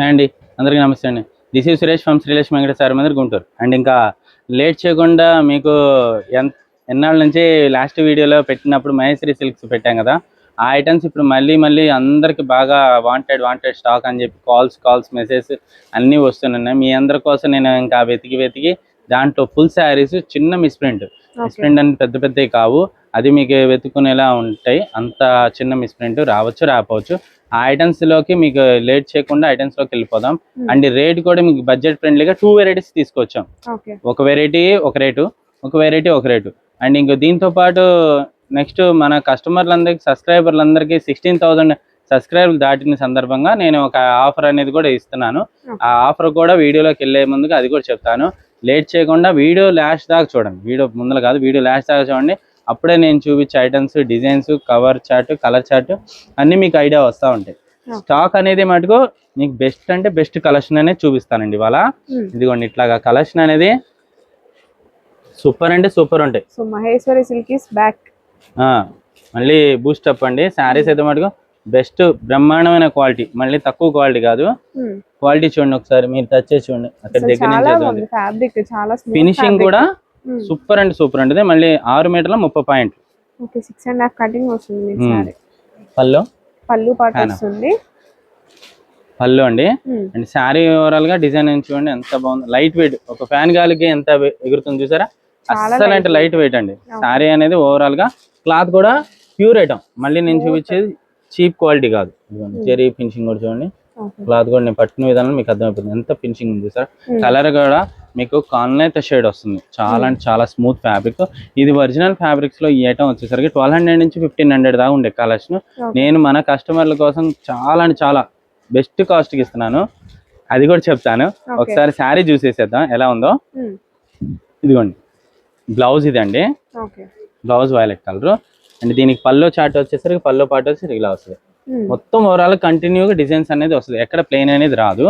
అండి అందరికీ నమస్తే అండి. This is Suresh from Srilesh Venkata sir Mandir Guntur. And ఇంకా లేట్ చేయకుండా మీకు ఎంత ఎన్నాళ్ళ నుంచి లాస్ట్ వీడియోలో పెట్టినప్పుడు మహేశ్వరి సిల్క్స్ పెట్టాం కదా. ఆ ఐటమ్స్ ఇప్పుడు మళ్ళీ మళ్ళీ అందరికి బాగా వాంటెడ్ వాంటెడ్ స్టాక్ అని చెప్పి కాల్స్ కాల్స్ మెసేజ్ అన్నీ వస్తున్నాయి. మీ అందరి కోసం నేను ఇంకా వెతికి వెతికి దాంట్లో ఫుల్ శారీస్ చిన్న మిస్ప్రింట్ మిస్ప్రింట్ అని పెద్ద పెద్దవి కావు. అది మీకు వెతుకునేలా ఉంటాయి. అంత చిన్న మిస్ప్రింట్ రావచ్చు రాకపోవచ్చు. ఆ ఐటమ్స్లోకి మీకు లేట్ చేయకుండా ఐటమ్స్లోకి వెళ్ళిపోదాం. Hmm. అండ్ రేట్ కూడా మీకు బడ్జెట్ ఫ్రెండ్లీగా టూ వెరైటీస్ తీసుకొచ్చాం. ఒక వెరైటీ ఒక రేటు ఒక వెరైటీ ఒక రేటు అండ్ ఇంకో దీంతో పాటు నెక్స్ట్ మన కస్టమర్లందరికీ సబ్స్క్రైబర్లందరికీ సిక్స్టీన్ థౌసండ్ సబ్స్క్రైబర్లు దాటిన సందర్భంగా నేను ఒక ఆఫర్ అనేది కూడా ఇస్తున్నాను. ఆ ఆఫర్ కూడా వీడియోలోకి వెళ్ళే ముందుగా అది కూడా చెప్తాను. లేట్ చేయకుండా వీడియో లాస్ట్ దాకా చూడండి. వీడియో ముందర కాదు వీడియో లాస్ట్ దాకా చూడండి. అప్పుడే నేను చూపించే items designs cover chart colour chart అన్నీ మీకు ఐడియా వస్తూ ఉంటాయి. స్టాక్ అనేది మటుకు మీకు బెస్ట్ అంటే బెస్ట్ కలెక్షన్ అనేది చూపిస్తానండి ఇవాళ. ఇదిగోండి ఇట్లాగా కలెక్షన్ అనేది సూపర్ అంటే సూపర్ ఉంటాయి. సో మహేశ్వరి బ్యాక్ మళ్ళీ బూస్ట్ అప్ అండి. శారీస్ అయితే మటుకు బెస్ట్ బ్రహ్మాండమైన క్వాలిటీ మళ్ళీ తక్కువ క్వాలిటీ కాదు. క్వాలిటీ చూడండి ఒకసారి మీరు టచ్ చేసి చూడండి. అక్కడ దగ్గర నుంచి ఫినిషింగ్ కూడా సూపర్ అండి సూపర్ అండి. మళ్ళీ ఆరు మీటర్ల ముప్పై point okay six and half cutting వస్తుంది మీకు Hmm. సారీ. పళ్ళు? పళ్ళు పాటు Fan. వస్తుంది. పళ్ళు అండి. Hmm. అండ్ శారీ ఓవరాల్గా డిజైన్ చూడండి ఎంత బాగుంది. లైట్ వెయిట్ ఒక ఫ్యాన్ గాలికి ఎంత ఎగురుతుంది చూసారా? అస్సలు అంటే లైట్ వెయిట్ అండి. శారీ అనేది ఓవరాల్గా క్లాత్ కూడా ప్యూర్ ఐటమ్. మళ్ళీ నేను చూపించేది చీప్ క్వాలిటీ కాదు. జెరీ ఫినిషింగ్ కూడా చూడండి. క్లాత్ కూడా నేను పట్టిన విధానం మీకు అర్థమైపోతుంది. ఎంత ఫినిషింగ్ ఉంది సార్ Hmm. కలర్ కూడా మీకు కాన్లైతే షేడ్ వస్తుంది. చాలా అంటే చాలా స్మూత్ ఫ్యాబ్రిక్. ఇది ఒరిజినల్ ఫ్యాబ్రిక్స్లో ఈ ఐటమ్ వచ్చేసరికి ట్వెల్వ్ హండ్రెడ్ నుంచి ఫిఫ్టీన్ హండ్రెడ్ దాకా ఉండే కలెక్షన్. నేను మన కస్టమర్ల కోసం చాలా అంటే చాలా బెస్ట్ కాస్ట్కి ఇస్తున్నాను. అది కూడా చెప్తాను. ఒకసారి శారీ చూసేసేద్దాం ఎలా ఉందో. ఇదిగోండి. బ్లౌజ్ ఇదండి. Okay. Blouse violet colour and దీనికి పల్లో చాట్ వచ్చేసరికి పల్లో పాటు వచ్చేసరికి ఇలా వస్తుంది. మొత్తం ఓవరాల్ కంటిన్యూగా డిజైన్స్ అనేది వస్తుంది. ఎక్కడ ప్లెయిన్ అనేది రాదు.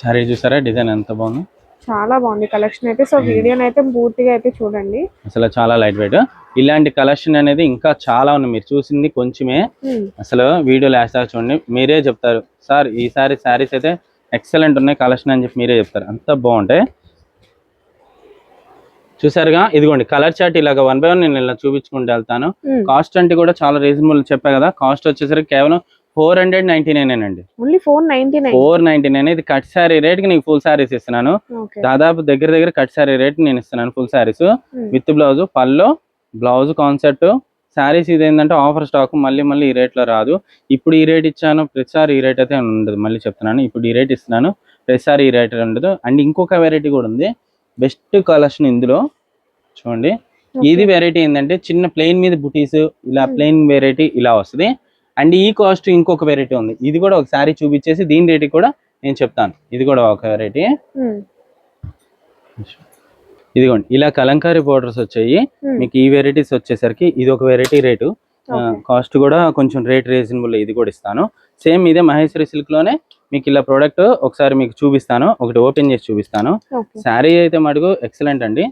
సరే చూసారా? డిజైన్ ఎంత బాగుంది? చాలా బాగుంది కలెక్షన్ అయితే. సో వీడియోని అయితే పూర్తిగా అయితే చూడండి. అసలు చాలా లైట్ వెయిట్. ఇలాంటి కలెక్షన్ అనేది ఇంకా చాలా ఉంది మీరు చూసింది కొంచెమే. Hmm. అసలు వీడియో లాస్ట్ దాకా చూడండి. మీరే చెప్తారు. సార్ ఈసారి శారీస్ అయితే ఎక్సలెంట్ ఉన్నాయి. కలెక్షన్ అని చెప్పి మీరే చెప్తారు. అంత బాగుంటాయి చూసారుగా? ఇదిగోండి. కలర్ చార్ట్ ఇలాగ వన్ బై వన్ నేను ఇలా చూపించుకుంటూ వెళ్తాను. Hmm. కాస్ట్ అంటే కూడా చాలా రీజనబుల్ చెప్పా కదా. కాస్ట్ వచ్చేసరికి కేవలం ఫోర్ హండ్రెడ్ నైన్టీ నైన్ అండి. Only four ninety nine? Four ninety nine. ఇది కట్ శారీ రేట్కి నీకు ఫుల్ శారీస్ ఇస్తున్నాను. దాదాపు దగ్గర దగ్గర కట్ శారీ రేట్ నేను ఇస్తున్నాను full Hmm. With blouse pallu blouse concept saris ఇది ఏంటంటే ఆఫర్ స్టాక్ మళ్ళీ మళ్ళీ ఈ రేట్లో రాదు. ఇప్పుడు ఈ రేట్ ఇచ్చాను ప్రతిసారి ఈ రేట్ అయితే ఉండదు. మళ్ళీ చెప్తున్నాను ఇప్పుడు ఈ రేట్ ఇస్తున్నాను ప్రతిసారి ఈ రేట్ ఉండదు. అండ్ ఇంకొక వెరైటీ కూడా ఉంది. బెస్ట్ కలెక్షన్ ఇందులో. చూడండి. ఇది వెరైటీ ఏంటంటే చిన్న ప్లెయిన్ మీద బుటీస్ ఇలా. ప్లెయిన్ వెరైటీ ఇలా వస్తుంది. అండ్ ఈ కాస్ట్ ఇంకొక వెరైటీ ఉంది. ఇది కూడా ఒక శారీ చూపించేసి దీని రేట్ కూడా నేను చెప్తాను. ఇది కూడా ఒక వెరైటీ. ఇదిగోండి ఇలా కలంకారీ బోర్డర్స్ వచ్చాయి. మీకు ఈ వెరైటీస్ వచ్చేసరికి ఇది ఒక వెరైటీ రేటు. కాస్ట్ కూడా కొంచెం రేట్ రీజనబుల్ ఇది కూడా ఇస్తాను. సేమ్ ఇదే మహేశ్వరి సిల్క్లోనే మీకు ఇలా ప్రోడక్ట్ ఒకసారి మీకు చూపిస్తాను. ఒకటి ఓపెన్ చేసి చూపిస్తాను. శారీ అయితే మటుకు ఎక్సలెంట్ అండి.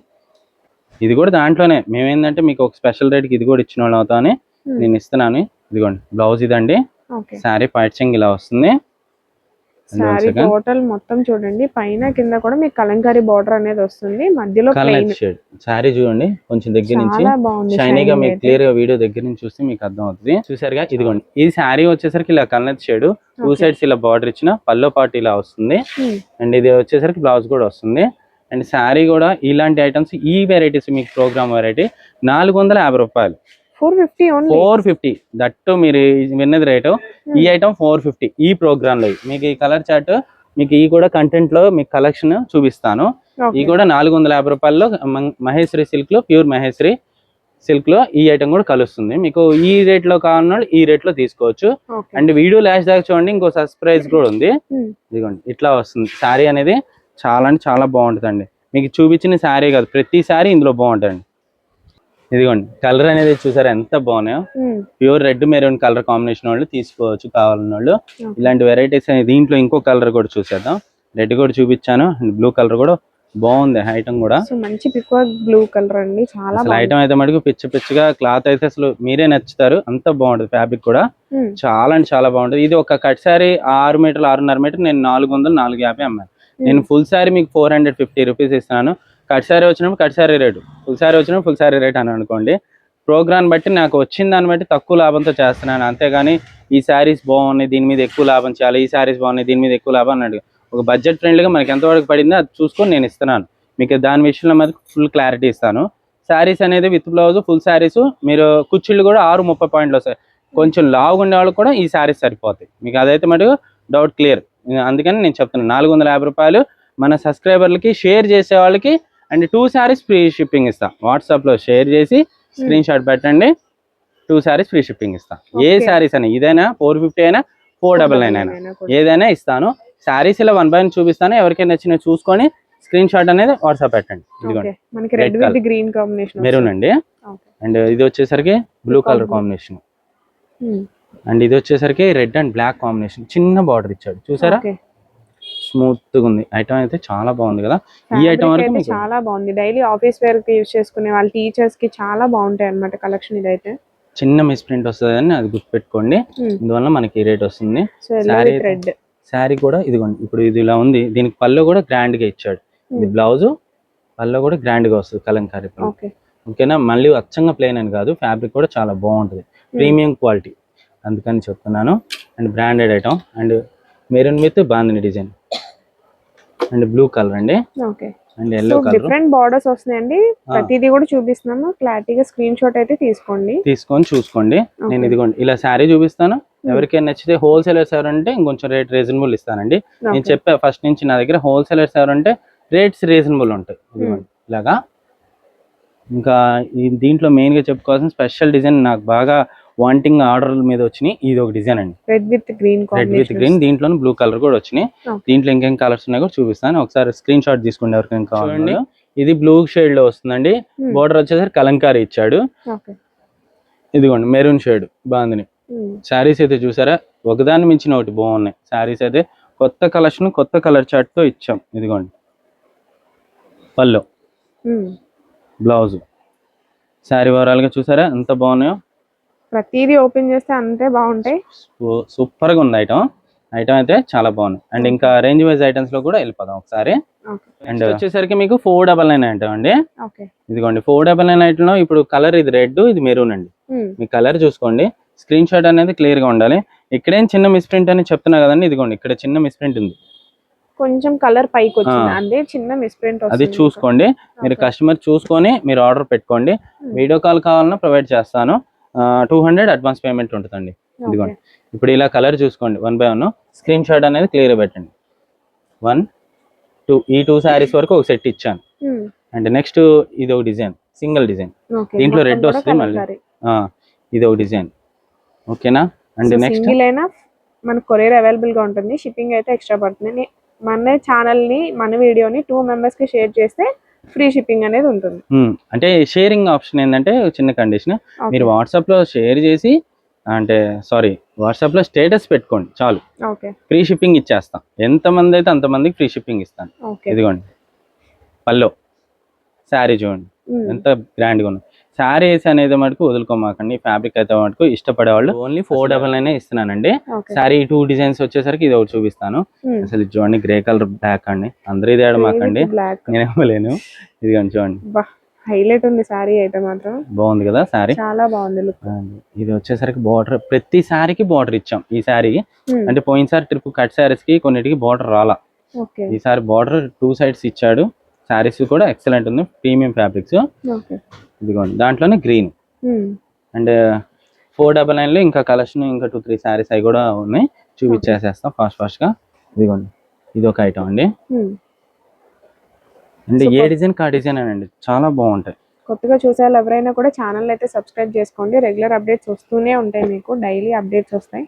ఇది కూడా దాంట్లోనే. మేమేందంటే మీకు ఒక స్పెషల్ రేట్కి ఇది కూడా ఇచ్చిన వాళ్ళు అవుతామని. నేను ఇస్తున్నాను. ఇదిగోండి బ్లౌజ్ ఇదండి. శారీ పైచింగ్ ఇలా వస్తుంది. సారీ టోటల్ మొత్తం చూడండి పైన కింద కూడా మీకు కలంకారీ బార్డర్ అనేది వస్తుంది. మధ్యలో కలర్ షేడ్. శారీ చూడండి కొంచెం దగ్గర నుంచి షైనీగా మీకు. క్లియర్గా వీడియో దగ్గర నుంచి చూస్తే మీకు అర్థం అవుతుంది చూసారుగా? ఇదిగోండి ఈ శారీ వచ్చేసరికి ఇలా కలర్ షేడ్. టూ. సైడ్స్ ఇలా బార్డర్ ఇచ్చిన పల్లో పాటు ఇలా వస్తుంది. Hmm. అండ్ ఇది వచ్చేసరికి బ్లౌజ్ కూడా వస్తుంది. అండ్ శారీ కూడా ఇలాంటి ఐటమ్స్ ఈ వెరైటీస్ మీకు ప్రోగ్రామ్ వెరైటీ నాలుగు వందల యాభై రూపాయలు. Four fifty four fifty. That మీరు విన్నది రేటు. ఈ ఐటమ్ ఫోర్ ఫిఫ్టీ ఈ ప్రోగ్రామ్లో మీకు ఈ కలర్ చార్ట్ మీకు ఈ కూడా కంటెంట్లో మీకు కలెక్షన్ చూపిస్తాను. ఈ కూడా నాలుగు వందల యాభై రూపాయల్లో మహేశ్వరి సిల్క్లో ప్యూర్ మహేశ్వరి సిల్క్లో ఈ ఐటమ్ కూడా కలుస్తుంది. మీకు ఈ రేట్లో కావాలన్నాడు ఈ రేట్లో తీసుకోవచ్చు అండ్ వీడియో లాస్ట్ దాకా చూడండి ఇంకో సర్ప్రైజ్ కూడా ఉంది. ఇదిగోండి ఇట్లా వస్తుంది. శారీ అనేది చాలా అంటే చాలా బాగుంటుందండి. మీకు చూపించిన శారీ కాదు ప్రతి శారీ ఇందులో బాగుంటుందండి. ఇదిగోండి కలర్ అనేది చూసారా ఎంత బాగున్నాయో? Pure red maroon colour combination వాళ్ళు తీసుకోవచ్చు కావాలన్న వాళ్ళు ఇలాంటి వెరైటీస్ దీంట్లో ఇంకో కలర్ కూడా చూసేద్దాం. రెడ్ కూడా చూపించాను అండ్ బ్లూ కలర్ కూడా బాగుంది ఐటమ్ కూడా. మంచి బ్లూ కలర్ అండి చాలా అసలు ఐటమ్ అయితే మటుకు పిచ్చి పిచ్చిగా క్లాత్ అయితే అసలు మీరే నచ్చుతారు అంత బాగుంటది ఫ్యాబ్రిక్ కూడా. చాలా అంటే చాలా బాగుంటది. ఇది ఒక కట్ శారీ ఆరు మీటర్లు ఆరున్నర మీటర్ నేను నాలుగు వందలు నాలుగు యాభై అమ్మాను. నేను ఫుల్ శారీ మీకు ఫోర్ హండ్రెడ్ ఫిఫ్టీ రూపీస్ ఇస్తున్నాను. కట్ శారీ వచ్చినప్పుడు cut sari rate. Full sari వచ్చినప్పుడు ఫుల్ శారీ రేట్ అని అనుకోండి ప్రోగ్రామ్ బట్టి నాకు వచ్చిన దాన్ని బట్టి తక్కువ లాభంతో చేస్తున్నాను. అంతేగాని ఈ శారీస్ బాగున్నాయి దీని మీద ఎక్కువ లాభం చేయాలి ఈ శారీస్ బాగున్నాయి దీని మీద ఎక్కువ లాభం అన్నాడు ఒక బడ్జెట్ ఫ్రెండ్లీగా మనకి ఎంతవరకు పడిందో అది చూసుకొని నేను ఇస్తున్నాను. మీకు దాని విషయంలో మాత్రం ఫుల్ క్లారిటీ ఇస్తాను. శారీస్ అనేది విత్ బ్లౌజ్ ఫుల్ శారీస్ మీరు కుర్చీలు కూడా ఆరు ముప్పై పాయింట్లు వస్తాయి. కొంచెం లావుగా ఉండే వాళ్ళకి కూడా ఈ శారీస్ సరిపోతాయి. మీకు అదైతే మటుకు డౌట్ క్లియర్ అందుకని నేను చెప్తున్నాను. నాలుగు వందల యాభై రూపాయలు మన సబ్స్క్రైబర్లకి షేర్ చేసే వాళ్ళకి and two saris free shipping ఇస్తా. వాట్సాప్లో షేర్ చేసి స్క్రీన్ షాట్ పెట్టండి. టూ శారీస్ ఫ్రీ షిప్పింగ్ ఇస్తా. ఏ. శారీస్ అయినా ఇదైనా ఫోర్ ఫిఫ్టీ అయినా ఫోర్ డబల్ నైన్ అయినా ఏదైనా ఇస్తాను. శారీస్ ఇలా వన్ బై వన్ చూపిస్తాను. ఎవరికైనా నచ్చిన చూసుకొని స్క్రీన్ షాట్ అనేది వాట్సాప్ పెట్టండి. ఇదిగోండి. గ్రీన్ కాంబినేషన్ మెరూన్ అండి. అండ్ ఇది వచ్చేసరికి బ్లూ కలర్. కాంబినేషన్ అండ్ ఇది వచ్చేసరికి రెడ్ అండ్ బ్లాక్ కాంబినేషన్ చిన్న బార్డర్ ఇచ్చాడు. చూసారా? స్మూత్గా ఉంది ఐటమ్ అయితే చాలా బాగుంది కదా? ఈ ఐటమ్ వరకు చాలా బాగుంది. డైలీ ఆఫీస్ వేర్కి యూస్ చేసుకునే వాళ్ళ టీచర్స్కి చాలా బాగుంటాయి అన్నమాట కలెక్షన్ ఇదైతే. చిన్న మిస్ ప్రింట్ వస్తుంది అని అది గుర్తుపెట్టుకోండి. ఇందువల్ల మనకి రేట్ వస్తుంది. శారీ కూడా ఇదిగోండి ఇప్పుడు ఇది ఇలా ఉంది. దీనికి పళ్ళు కూడా గ్రాండ్గా ఇచ్చాడు. ఇది బ్లౌజ్ పళ్ళు కూడా గ్రాండ్గా వస్తుంది కలంకారీ పళ్ళు. ఓకే ఓకేనా మళ్ళీ అచ్చంగా ప్లెయిన్ అని కాదు ఫ్యాబ్రిక్ కూడా చాలా బాగుంటుంది. ప్రీమియం క్వాలిటీ అందుకని చెప్తున్నాను. And branded item and maroon with bandhani design and blue colour అండి. Okay. And yellow colour. Different borders వస్తున్నాయండి. ప్రతిదీ కూడా చూపిస్తున్నాము. క్లారిటీగా స్క్రీన్ షాట్ అయితే తీసుకోండి. తీసుకొని చూసుకోండి. నేను. ఇదిగోండి ఇలా శారీ చూపిస్తాను. ఎవరికైనా నచ్చితే హోల్సేలర్స్ ఎవరంటే ఇంకొంచెం రేట్ రీజనబుల్ ఇస్తానండి. నేను. చెప్పా ఫస్ట్ నుంచి నా దగ్గర హోల్సేలర్స్ ఎవరంటే రేట్స్ రీజనబుల్ ఉంటాయి. ఇదిగోండి ఇలాగా. ఇంకా దీంట్లో మెయిన్గా చెప్పుకోవాల్సిన స్పెషల్ డిజైన్ నాకు బాగా వాంటింగ్ ఆర్డర్ మీద వచ్చినాయి. ఇది ఒక డిజైన్ అండి. Red with green red with green దీంట్లో బ్లూ కలర్ కూడా వచ్చినాయి. Okay. దీంట్లో ఇంకేం కలర్స్ ఉన్నాయో కూడా చూపిస్తాను. ఒకసారి స్క్రీన్ షాట్ తీసుకోండి ఎవరికైనా కావాలండి ఇది బ్లూ షేడ్లో వస్తుందండి. Hmm. బోర్డర్ వచ్చేసరికి కలంకారీ ఇచ్చాడు. ఓకే ఇదిగోండి మెరూన్ షేడ్ బాగుంది. శారీస్ అయితే చూసారా? ఒకదాని మించిన ఒకటి బాగున్నాయి. శారీస్ అయితే కొత్త కలెక్షన్ కొత్త కలర్ చార్ట్తో ఇచ్చాం. ఇదిగోండి. పళ్ళు. బ్లౌజ్ శారీ గా చూసారా? ఎంత బాగున్నాయో? ప్రతిదీ ఓపెన్ చేస్తే అంతే బాగుంటాయి. సూపర్గా ఉంది ఐటమ్. ఐటమ్ అయితే చాలా బాగుంది. అండ్ ఇంకా రేంజ్ వైజ్ ఐటమ్స్లో కూడా వెళ్ళిపోదాం ఒకసారి. ఓకే. అండ్ వచ్చేసరికి మీకు ఫోర్ డబల్ నైన్ ఐటమ్ అండి. ఓకే. ఇదిగోండి ఫోర్ డబల్ నైన్ ఐటమ్లో ఇప్పుడు కలర్ ఇది రెడ్ ఇది మెరూన్ అండి. మీ కలర్ చూసుకోండి. స్క్రీన్ షాట్ అనేది క్లియర్గా ఉండాలి. ఇక్కడేం చిన్న మిస్ప్రింట్ అని చెప్తున్నా కదండి ఇదిగోండి ఇక్కడ చిన్న మిస్ప్రింట్ ఉంది. కొంచెం కలర్ పైకి వచ్చింది. అదే చిన్న మిస్ప్రింట్ అది చూసుకోండి. మీరు కస్టమర్ చూసుకొని మీరు ఆర్డర్ పెట్టుకోండి. వీడియో కాల్ కావాలన్నా ప్రొవైడ్ చేస్తాను. టూ హండ్రెడ్ అడ్వాన్స్ పేమెంట్ ఉంటుందండి. ఇదిగోండి. ఇప్పుడు ఇలా కలర్ చూసుకోండి one by one screen shot అనేది క్లియర్ పెట్టండి. వన్ టూ ఈ టూ శారీస్ వరకు ఒక సెట్ ఇచ్చాను. అండ్ నెక్స్ట్ ఇది ఒక డిజైన్ సింగిల్ డిజైన్ దీంట్లో red వస్తుంది మళ్ళీ. ఇది ఒక డిజైన్ ఓకేనా అండ్ నెక్స్ట్ మన కొరియర్ అవైలబుల్గా ఉంటుంది. షిప్పింగ్ అయితే ఎక్స్ట్రా పడుతుంది. మన ఛానల్ని మన వీడియోని టూ మెంబర్స్కి షేర్ చేస్తే ఫ్రీ షిప్పింగ్ అనేది ఉంటుంది. అంటే షేరింగ్ ఆప్షన్ ఏంటంటే చిన్న కండిషన్. మీరు వాట్సాప్లో షేర్ చేసి అంటే సారీ వాట్సాప్లో స్టేటస్ పెట్టుకోండి చాలు. ఫ్రీ షిప్పింగ్ ఇచ్చేస్తాం. ఎంతమంది అయితే అంతమందికి ఫ్రీ షిప్పింగ్ ఇస్తాను. ఇదిగోండి. పల్లో. శారీ చూడండి. ఎంత గ్రాండ్గా ఉంది శారీ వేసి అనేది మటుకు వదులుకోమాకండి. ఫ్యాబ్రిక్ అయితే మటుకు ఇష్టపడే వాళ్ళు ఓన్లీ ఫోర్ డబల్ నైన్ ఇస్తున్నానండి. శారీ టూ డిజైన్స్ వచ్చేసరికి ఇది ఒకటి చూపిస్తాను. అసలు ఇది చూడండి గ్రే కలర్ బ్లాక్ అండి. అందరూ ఇది ఆడమాకండి బ్లాక్. నేను ఇవ్వలేను. ఇదిగోండి చూడండి. బా హైలైట్ ఉంది సారీ అయితే మాత్రం. బాగుంది కదా శారీ? చాలా బాగుంది లుక్. ఇది వచ్చేసరికి బార్డర్ ప్రతి శారీకి బార్డర్ ఇచ్చాం ఈ శారీ. అంటే పోయినసారి ట్రిప్ కట్ శారీస్కి కొన్నిటికి బార్డర్ రాలా. ఓకే. ఈసారి బార్డర్ టూ సైడ్స్ ఇచ్చాడు. శారీస్ కూడా ఎక్సలెంట్ ఉంది. Premium fabrics. ఓకే. ఇదిగోండి. దాంట్లోనే గ్రీన్ అండ్ ఫోర్ డబల్ నైన్లో ఇంకా కలెక్షన్ ఇంకా టూ త్రీ శారీస్ అవి కూడా ఉన్నాయి. చూపించేసేస్తాం ఫాస్ట్ ఫాస్ట్గా. ఇదిగోండి. ఇది ఒక ఐటమ్ అండి అండ్ ఏ. డిజైన్ కా డిజైన్ అండి చాలా బాగుంటాయి. కొత్తగా చూసే వాళ్ళు ఎవరైనా కూడా ఛానల్ అయితే సబ్స్క్రైబ్ చేసుకోండి. రెగ్యులర్ అప్డేట్స్ వస్తూనే ఉంటాయి మీకు. డైలీ అప్డేట్స్ వస్తాయి.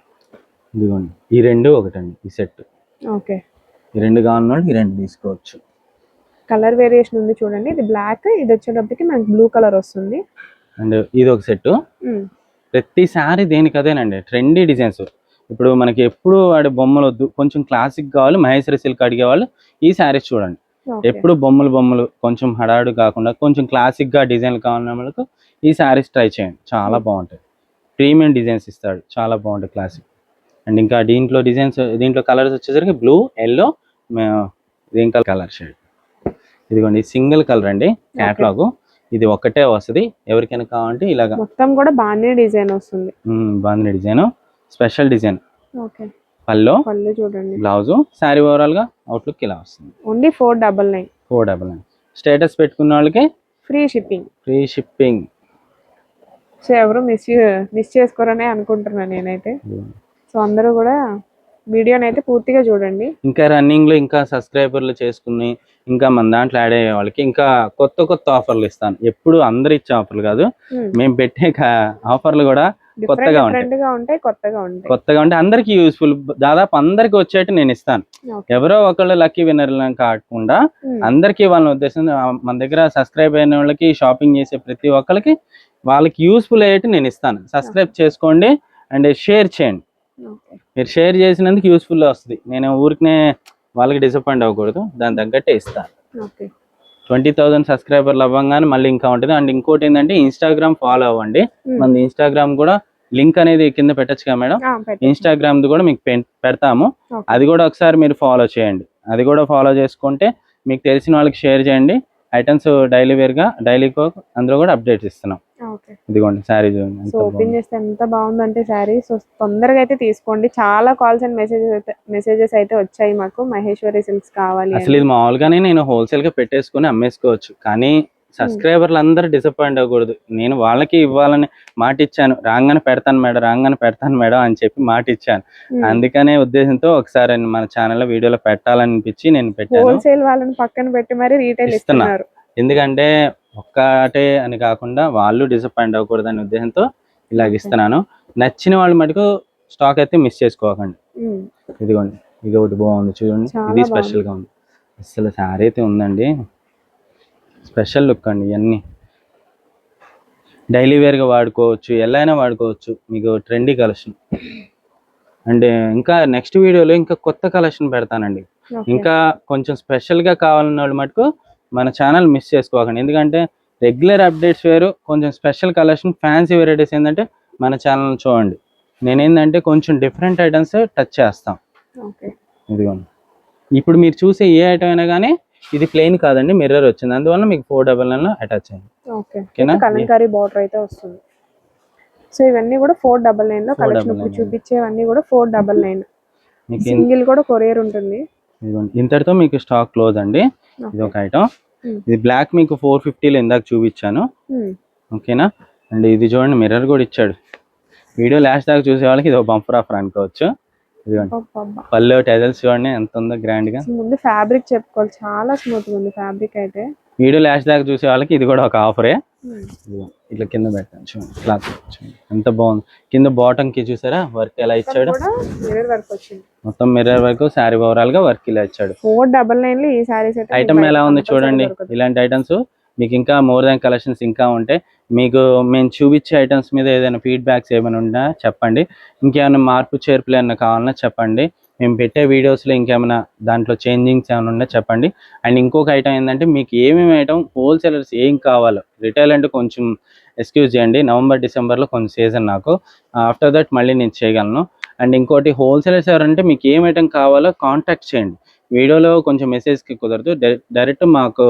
ఇదిగోండి. ఈ రెండు ఒకటండి. ఈ సెట్ ఓకే. ఈ రెండు కావాలన్నాడు ఈ రెండు తీసుకోవచ్చు. కలర్ వేరియేషన్ ఉంది చూడండి. ఇది బ్లాక్ ఇది వచ్చేటప్పటికి మనకి బ్లూ కలర్ వస్తుంది. అండ్ ఇది ఒక సెట్ ఉమ్, ప్రతి శారీ దేనికి అదేనండి. ట్రెండీ డిజైన్స్ ఇప్పుడు మనకి ఎప్పుడు వాడి బొమ్మలు వద్దు. కొంచెం క్లాసిక్ కావాలి మహేశ్వరి సిల్క్ అడిగే వాళ్ళు ఈ శారీస్ చూడండి. ఎప్పుడు బొమ్మలు బొమ్మలు కొంచెం హడాడు కాకుండా కొంచెం క్లాసిక్గా డిజైన్లు కావాలన్న వాళ్ళకు ఈ శారీస్ ట్రై చేయండి. చాలా బాగుంటాయి. ప్రీమియం డిజైన్స్ ఇస్తాడు. చాలా బాగుంటాయి క్లాసిక్ అండ్ ఇంకా దీంట్లో డిజైన్స్ దీంట్లో కలర్స్ వచ్చేసరికి blue yellow green colour shade ఇదిగోండి సింగిల్ కలర్ అండి క్యాట్లాగ్ ఇది ఒక్కటే వస్తుంది. ఎవరికైనా కావాలంటే ఇలాగా. మొత్తం కూడా బాగానే డిజైన్ వస్తుంది. బాగుంది design. Special design. Okay. Pallu పళ్ళు చూడండి. బ్లౌజ్. శారీ ఓవరాల్గా అవుట్లుక్ ఇలా వస్తుంది. Only four double nine. Four double nine. Status పెట్టుకున్న వాళ్ళకి free shipping. Free shipping. So ఎవరు మిస్ మిస్ చేసుకోరనే అనుకుంటున్నాను నేనైతే. సో అందరూ కూడా వీడియోని అయితే పూర్తిగా చూడండి. ఇంకా రన్నింగ్లో ఇంకా సబ్స్క్రైబర్లు చేసుకుని ఇంకా మన దాంట్లో యాడ్ అయ్యే వాళ్ళకి ఇంకా కొత్త కొత్త ఆఫర్లు ఇస్తాను. ఎప్పుడు అందరు ఇచ్చే ఆఫర్లు కాదు. మేము పెట్టే ఆఫర్లు కూడా కొత్తగా ఉంటాయి. కొత్తగా ఉంటాయి. కొత్తగా ఉంటే అందరికి యూస్ఫుల్ దాదాపు అందరికి వచ్చేట్టు నేను ఇస్తాను. ఎవరో ఒకళ్ళు లక్కీ విన్నర్ కాకుండా. అందరికీ వాళ్ళ ఉద్దేశం మన దగ్గర సబ్స్క్రైబ్ అయిన వాళ్ళకి షాపింగ్ చేసే ప్రతి ఒక్కరికి వాళ్ళకి యూస్ఫుల్ అయ్యేట్టు నేను ఇస్తాను. సబ్స్క్రైబ్ చేసుకోండి అండ్ షేర్ చేయండి. మీరు షేర్ చేసినందుకు యూస్ఫుల్ వస్తుంది. నేను ఊరికనే వాళ్ళకి డిసప్పాయింట్ అవ్వకూడదు. దాని తగ్గట్టే ఇస్తాను. ట్వంటీ థౌసండ్ సబ్స్క్రైబర్లు అవ్వగానే మళ్ళీ ఇంకా ఉంటుంది. అండ్ ఇంకోటి ఏంటంటే ఇన్స్టాగ్రామ్ ఫాలో అవ్వండి. Hmm. మన ఇన్స్టాగ్రామ్ కూడా లింక్ అనేది కింద పెట్టచ్చు కదా మేడం. ఇన్స్టాగ్రామ్ కూడా మీకు పెడతాము. అది కూడా ఒకసారి మీరు ఫాలో చేయండి. అది కూడా ఫాలో చేసుకుంటే మీకు తెలిసిన వాళ్ళకి షేర్ చేయండి. ఐటమ్స్ డైలీ వేర్గా డైలీ అందులో కూడా అప్డేట్స్ ఇస్తున్నాం. ఇదిగోండి శారీ చూడండి ఓపెన్. చేస్తే ఎంత బాగుందంటే శారీ. సో తొందరగా అయితే తీసుకోండి. చాలా కాల్స్ అండ్ మెసేజెస్ అయితే మెసేజెస్ అయితే వచ్చాయి మాకు. మహేశ్వరి సిల్క్స్ కావాలి. అసలు ఇది మామూలుగానే నేను హోల్సేల్గా పెట్టేసుకుని అమ్మేసుకోవచ్చు. కానీ సబ్స్క్రైబర్లు అందరూ డిసప్పాయింట్ అవ్వకూడదు. నేను వాళ్ళకి ఇవ్వాలని మాట ఇచ్చాను రాగానే పెడతాను మేడం రాగానే పెడతాను మేడం అని చెప్పి మాట ఇచ్చాను. అందుకనే ఉద్దేశంతో ఒకసారి మన ఛానల్లో వీడియోలో పెట్టాలనిపించి నేను పెట్టాను. హోల్సేల్ వాళ్ళని పక్కన పెట్టి మరి రీటైల్ ఇస్తున్నా. ఇస్తున్నారు. ఎందుకంటే ఒక్కటే అని కాకుండా వాళ్ళు డిసప్పాయింట్ అవ్వకూడదు అనే ఉద్దేశంతో ఇలాగ ఇస్తున్నాను. నచ్చిన వాళ్ళు మటుకు స్టాక్ అయితే మిస్ చేసుకోకండి. ఇదిగోండి ఇది ఒకటి బాగుంది చూడండి. ఇది బాగుంది. స్పెషల్గా ఉంది. అసలు శారీ అయితే ఉందండి. స్పెషల్ లుక్ అండి ఇవన్నీ డైలీ వేర్గా వాడుకోవచ్చు ఎలా అయినా వాడుకోవచ్చు మీకు ట్రెండీ కలెక్షన్. అండ్ ఇంకా నెక్స్ట్ వీడియోలో ఇంకా కొత్త కలెక్షన్ పెడతానండి. ఇంకా కొంచెం స్పెషల్గా కావాలన్న వాళ్ళు మటుకు మన ఛానల్ మిస్ చేసుకోకండి. ఎందుకంటే రెగ్యులర్ అప్డేట్స్ వేరు కొంచెం స్పెషల్ కలెక్షన్ ఫ్యాన్సీ వెరైటీస్ ఏంటంటే మన ఛానల్ చూడండి. నేనేంటంటే కొంచెం డిఫరెంట్ ఐటమ్స్ టచ్ చేస్తాం. ఇదిగోండి. ఇప్పుడు మీరు చూసే ఏ ఐటమ్ అయినా కానీ ఇది ప్లెయిన్ కాదండి మిర్రర్ వచ్చింది. అందువల్ల మీకు ఫోర్ డబల్ నైన్ అటాచ్ అయింది. ఓకేనా? కలంకారీ బార్డర్ అయితే వస్తుంది. సో ఇవన్నీ కూడా ఫోర్ డబల్ నైన్లో 499. కలెక్షన్ ఇప్పుడు చూపించేవన్నీ కూడా ఫోర్ డబల్ నైన్ సింగిల్ కూడా కొరియర్ ఉంటుంది. ఇంతటితో మీకు స్టాక్ క్లోజ్ అండి. ఇది ఒక ఐటమ్ Hmm. ఇది బ్లాక్ మీకు ఫోర్ ఫిఫ్టీలో ఇందాక చూపించాను. ఓకేనా అండ్ ఇది చూడండి మిర్రర్ కూడా ఇచ్చాడు. వీడియో లాస్ట్ దాకా చూసే వాళ్ళకి ఇది ఒక బంపర్ ఆఫర్ అనుకోవచ్చు. ఇదిగోండి. పళ్ళు టెజల్స్ చూడండి ఎంత ఉందో గ్రాండ్గా. ముందు ఫ్యాబ్రిక్ చెప్పుకోవాలి. చాలా స్మూత్ ఉంది ఫ్యాబ్రిక్ అయితే. వీడియో లాస్ట్ దాకా చూసే వాళ్ళకి ఇది కూడా ఒక ఆఫరే. ఇదిగో ఇట్లా కింద పెట్టాను. చూడండి క్లాత్ చూడండి. ఎంత బాగుంది. కింద బాటమ్కి చూసారా? వర్క్ ఎలా ఇచ్చాడు? మొత్తం మిర్రర్ వరకు శారీ ఓవరాల్గా వర్క్ ఇలా ఇచ్చాడు. ఫోర్ డబల్ నైన్ ఐటమ్ ఎలా ఉంది చూడండి. ఇలాంటి ఐటమ్స్ మీకు ఇంకా మోర్ దాన్ కలెక్షన్స్ ఇంకా ఉంటాయి మీకు మేము చూపించే ఐటమ్స్ మీద ఏదైనా ఫీడ్బ్యాక్స్ ఏమైనా ఉన్నా చెప్పండి. ఇంకేమైనా మార్పు చేర్పులు ఏమైనా కావాలన్నా చెప్పండి. మేము పెట్టే వీడియోస్లో ఇంకేమైనా దాంట్లో చేంజింగ్స్ ఏమైనా ఉన్నా చెప్పండి. అండ్ ఇంకొక ఐటమ్ ఏంటంటే మీకు ఏమేమి ఐటమ్ హోల్సేలర్స్ ఏం కావాలో రిటైల్ అంటే కొంచెం ఎక్స్క్యూజ్ చేయండి. నవంబర్ డిసెంబర్లో కొంచెం సీజన్ నాకు. ఆఫ్టర్ దట్ మళ్ళీ నేను చేయగలను. అండ్ ఇంకోటి హోల్సేలర్స్ ఎవరంటే మీకు ఏం ఐటమ్ కావాలో కాంటాక్ట్ చేయండి. వీడియోలో కొంచెం మెసేజ్కి కుదరదు. డైరెక్ట్ మాకు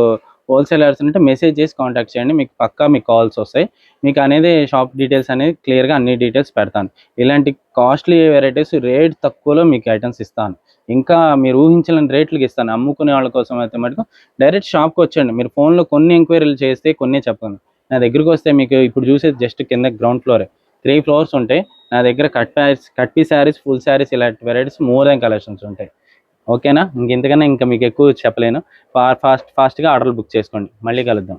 హోల్సేలర్స్ ఉంటే మెసేజ్ చేసి కాంటాక్ట్ చేయండి. మీకు పక్కా మీకు కాల్స్ వస్తాయి. మీకు అనేది షాప్ డీటెయిల్స్ అనేది క్లియర్గా అన్ని డీటెయిల్స్ పెడతాను. ఇలాంటి కాస్ట్లీ వెరైటీస్ రేట్ తక్కువలో మీకు ఐటమ్స్ ఇస్తాను. ఇంకా మీరు ఊహించలేని రేట్లకి ఇస్తాను. అమ్ముకునే వాళ్ళ కోసం అయితే మటుకు డైరెక్ట్ షాప్కి వచ్చండి మీరు ఫోన్లో కొన్ని ఎంక్వైరీలు చేస్తే కొన్ని చెప్పను నా దగ్గరికి వస్తే మీకు ఇప్పుడు చూసేది జస్ట్ కింద గ్రౌండ్ ఫ్లోరే త్రీ ఫ్లోర్స్ ఉంటాయి. నా దగ్గర cut piece cut piece saris full saris ఇలాంటి వెరైటీస్ మోర్ దాన్ కలెక్షన్స్ ఉంటాయి. ఓకేనా? ఇంకెంతకన్నా ఇంకా మీకు ఎక్కువ చెప్పలేను. ఫాస్ట్ ఫాస్ట్గా ఆర్డర్లు బుక్ చేసుకోండి. మళ్ళీ కలుద్దాం.